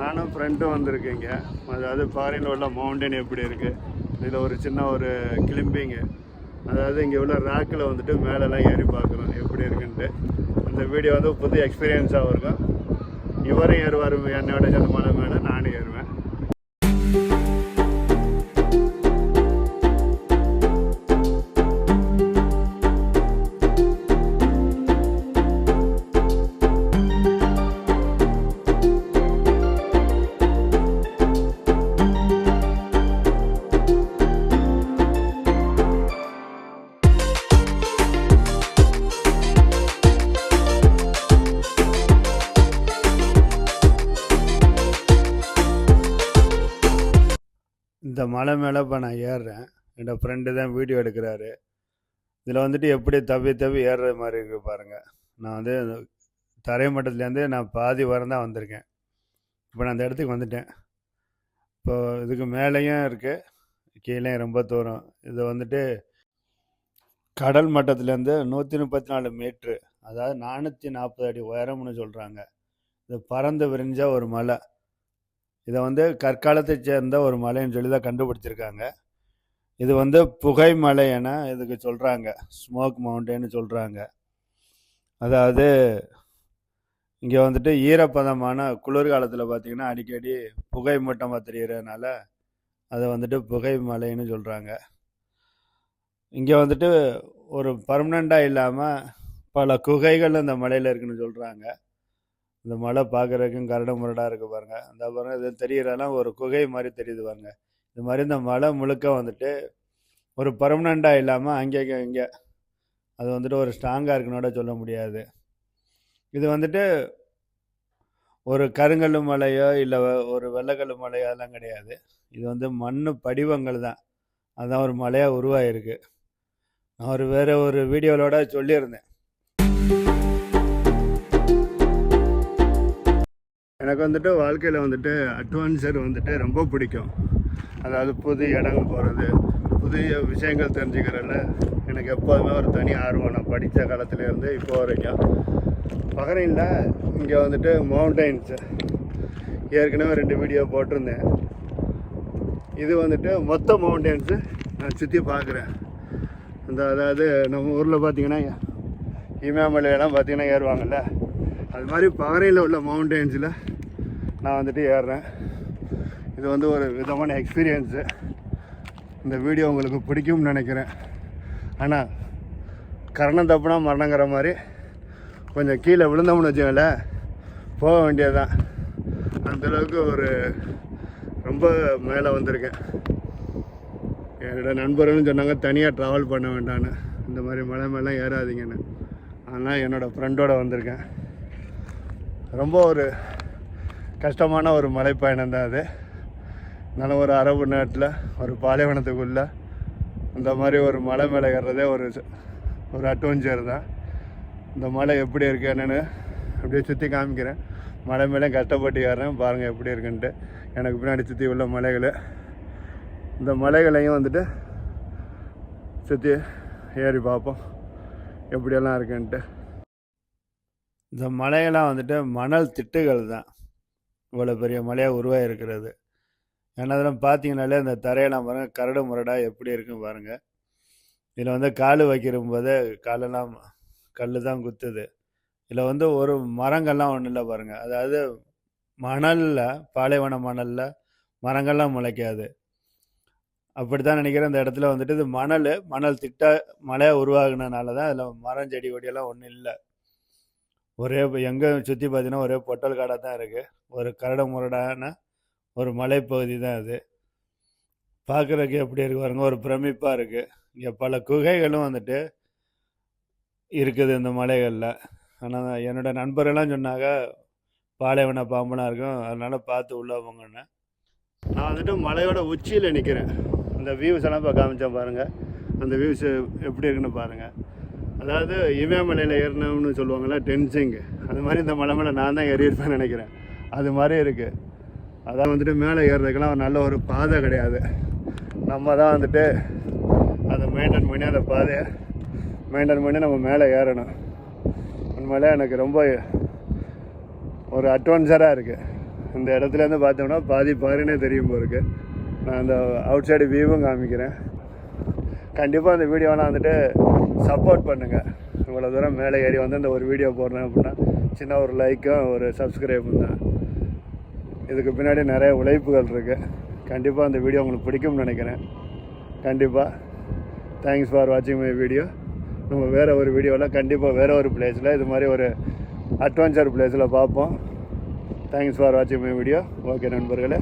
நானும் ஃப்ரெண்டும் வந்திருக்கீங்க அதாவது ஃபாரினில் உள்ள மவுண்டன் எப்படி இருக்குது இதில் ஒரு சின்ன ஒரு கிளிம்பிங்கு அதாவது இங்கே உள்ள ராக்கில் வந்துட்டு மேலெல்லாம் ஏறி பார்க்குறோம் எப்படி இருக்குன்ட்டு. அந்த வீடியோ வந்து புது எக்ஸ்பீரியன்ஸாகவும் இருக்கும். இவரும் ஏறுவார் என்னோட சேர்ந்த மலை மேலே நானும் ஏறுவேன். இந்த மலை மேலே இப்போ நான் ஏறுறேன். என்னோடய ஃப்ரெண்டு தான் வீடியோ எடுக்கிறாரு. இதில் வந்துட்டு எப்படி தவி தவி ஏறுற மாதிரி இருக்குது பாருங்கள் நான் வந்து தரை மட்டத்துலேருந்து நான் பாதி வாரம் தான் வந்திருக்கேன். இப்போ நான் அந்த இடத்துக்கு வந்துட்டேன். இப்போ இதுக்கு மேலேயும் இருக்குது கீழே ரொம்ப தூரம். இது வந்துட்டு கடல் மட்டத்துலேருந்து நூற்றி முப்பத்தி நாலு மீட்ரு அதாவது நானூற்றி நாற்பது அடி உயரம்னு சொல்கிறாங்க இது பறந்து விரிஞ்ச ஒரு மலை. இதை வந்து கற்காலத்தை சேர்ந்த ஒரு மலைன்னு சொல்லி தான் கண்டுபிடிச்சிருக்காங்க. இது வந்து புகை மலை என இதுக்கு சொல்கிறாங்க ஸ்மோக் மவுண்டன்னு சொல்கிறாங்க அதாவது இங்கே வந்துட்டு ஈரப்பதமான குளிர்காலத்தில் பார்த்திங்கன்னா அடிக்கடி புகை மூட்டமாக தெரிகிறதுனால அதை வந்துட்டு புகை மலைன்னு சொல்கிறாங்க இங்கே வந்துட்டு ஒரு பர்மனெண்ட்டாக இல்லாமல் பல குகைகள் இந்த மலையில் இருக்குன்னு சொல்கிறாங்க இந்த மலை பார்க்குறதுக்கும் கரடு முரடாக இருக்குது பாருங்க. அந்த பாருங்க இது தெரியறதெல்லாம் ஒரு குகை மாதிரி தெரியுது பாருங்க. இது மாதிரி இந்த மலை முழுக்க வந்துட்டு ஒரு பர்மனெண்ட்டாக இல்லாமல் அங்கே இங்கே அது வந்துட்டு ஒரு ஸ்ட்ராங்காக இருக்குன்னு சொல்ல முடியாது. இது வந்துட்டு ஒரு கருங்கல் மலையோ இல்லை ஒரு வெள்ளக்கல் மலையோ அதெல்லாம் கிடையாது. இது வந்து மண் படிவங்கள் தான். அதுதான் ஒரு மலையாக உருவாகிருக்கு நான் ஒரு வேறு ஒரு வீடியோவிலோட சொல்லியிருந்தேன். எனக்கு வந்துட்டு வாழ்க்கையில் வந்துட்டு அட்வான்சர் வந்துட்டு ரொம்ப பிடிக்கும். அதாவது புது இடம் போகிறது புதிய விஷயங்கள் தெரிஞ்சுக்கிறதுல எனக்கு எப்போதுமே ஒரு தனி ஆர்வம். நான் படித்த காலத்துலேருந்து இப்போ வரைக்கும். பகரையில் இங்கே வந்துட்டு மவுண்டைன்ஸ் ஏற்கனவே ரெண்டு வீடியோ போட்டிருந்தேன். இது வந்துட்டு மொத்த மவுண்டைன்ஸு நான் சுற்றி பார்க்குறேன். இந்த அதாவது நம்ம ஊரில் பார்த்தீங்கன்னா இமயமலையெல்லாம் பார்த்திங்கன்னா ஏறுவாங்கல்ல. அது மாதிரி பகரையில் உள்ள மவுண்டைன்ஸில் நான் வந்துட்டு ஏறுறேன். இது வந்து ஒரு விதமான எக்ஸ்பீரியன்ஸு இந்த வீடியோ உங்களுக்கு பிடிக்கும்னு நினைக்கிறேன். ஆனால் கரணம் தப்புனா மரணங்கிற மாதிரி கொஞ்சம் கீழே விழுந்தோம்னு வச்சுக்கோங்களேன். போக வேண்டியதுதான். அந்தளவுக்கு ஒரு ரொம்ப மேலே வந்திருக்கேன். என்னோட நண்பர்களும் சொன்னாங்க தனியாக ட்ராவல் பண்ண வேண்டான்னு இந்த மாதிரி மலை மேலாம் ஏறாதீங்கன்னு. ஆனால் என்னோடய ஃப்ரெண்டோட வந்திருக்கேன். ரொம்ப ஒரு கஷ்டமான ஒரு மலைப்பயணம் தான் அது. நல்ல ஒரு அரபு நாட்டில் ஒரு பாலைவனத்துக்குள்ளே இந்த மாதிரி ஒரு மலை மேலே ஏறுறதே ஒரு ஒரு அட்வென்ச்சர் தான். இந்த மலை எப்படி இருக்கு என்னென்னு அப்படியே சுற்றி காமிக்கிறேன். மலை மேலே கஷ்டப்பட்டு ஏறுறேன் பாருங்கள் எப்படி இருக்குன்ட்டு. எனக்கு பின்னாடி சுற்றி உள்ள மலைகள். இந்த மலைகளையும் வந்துட்டு சுற்றி ஏறி பார்ப்போம். எப்படியெல்லாம் இருக்குன்ட்டு. இந்த மலையெல்லாம் வந்துட்டு மணல் திட்டுகள் தான். இவ்வளோ பெரிய மலையாக உருவாகி இருக்கிறது ஏன்னா அதெல்லாம் பார்த்தீங்கனாலே அந்த தரையெல்லாம் பாருங்கள் கரடு முரடாக எப்படி இருக்கும் பாருங்கள் இதில் வந்து கால் வைக்கிற போதே காலெல்லாம் கல் தான் குத்துது. இதில் வந்து ஒரு மரங்கள்லாம் ஒன்றும் இல்லை பாருங்கள் அதாவது மணலில் பாலைவன மணலில் மரங்கள்லாம் முளைக்காது. அப்படி தான் நினைக்கிறேன். இந்த இடத்துல வந்துட்டு இது மணல் மணல் திட்ட மழையாக உருவாகினனால தான் அதில் மரம் செடி கொடியெல்லாம் ஒன்றும் இல்லை. ஒரே எங்கே சுற்றி பார்த்தீங்கன்னா ஒரே பொட்டல் காடாக தான் இருக்குது ஒரு கரட முரடான ஒரு மலைப்பகுதி தான் அது. பார்க்குறதுக்கு எப்படி இருக்கு பாருங்க ஒரு பிரமிப்பாக இருக்குது இங்கே பல குகைகளும் வந்துட்டு இருக்குது இந்த மலைகளில். ஆனால் என்னோட நண்பர்கள்லாம் சொன்னாங்க பாலைவன பாம்பனாக இருக்கும் அதனால் பார்த்து உள்ளே போங்கன்னு. நான் வந்துட்டு மலையோட உச்சியில் நிற்கிறேன் அந்த வியூஸ் எல்லாம் இப்போ காமிச்சேன் பாருங்கள் அந்த வியூஸ் எப்படி இருக்குன்னு பாருங்கள் அதாவது இமயமலையில் ஏறினோம்னு சொல்லுவாங்கள்ல டென்சிங். அது மாதிரி இந்த மலை மேலே நான் தான் ஏறியிருப்பேன்னு நினைக்கிறேன். அது மாதிரி இருக்குது அதான் வந்துட்டு மேலே ஏறுறதுக்கெல்லாம் ஒரு நல்ல ஒரு பாதை கிடையாது. நம்ம தான் வந்துட்டு அதை மெயின்டைன் பண்ணி அந்த பாதையை மெயின்டைன் பண்ணி நம்ம மேலே ஏறணும். உண்மையிலே எனக்கு ரொம்ப ஒரு அட்வான்ஸராக இருக்குது இந்த இடத்துலேருந்து பார்த்தோம்னா பாதி பாருன்னே தெரியும் போருக்கு நான் அந்த அவுட் சைடு வியூவும் காமிக்கிறேன். கண்டிப்பாக அந்த வீடியோலாம் வந்துட்டு சப்போர்ட் பண்ணுங்கள் இவ்வளோ தூரம் மேலே ஏறி வந்து இந்த ஒரு வீடியோ போடுறேன் அப்படின்னா சின்ன ஒரு லைக்கும் ஒரு சப்ஸ்கிரைபும் தான். இதுக்கு பின்னாடி நிறைய உழைப்புகள் இருக்குது கண்டிப்பாக அந்த வீடியோ உங்களுக்கு பிடிக்கும்னு நினைக்கிறேன். கண்டிப்பாக தேங்க்ஸ் ஃபார் வாட்சிங் மை வீடியோ நம்ம வேறு ஒரு வீடியோவில் கண்டிப்பாக வேறு ஒரு பிளேஸில் இது மாதிரி ஒரு அட்வென்ச்சர் பிளேஸில் பார்ப்போம். தேங்க்ஸ் ஃபார் வாட்சிங் மை வீடியோ ஓகே நண்பர்களே.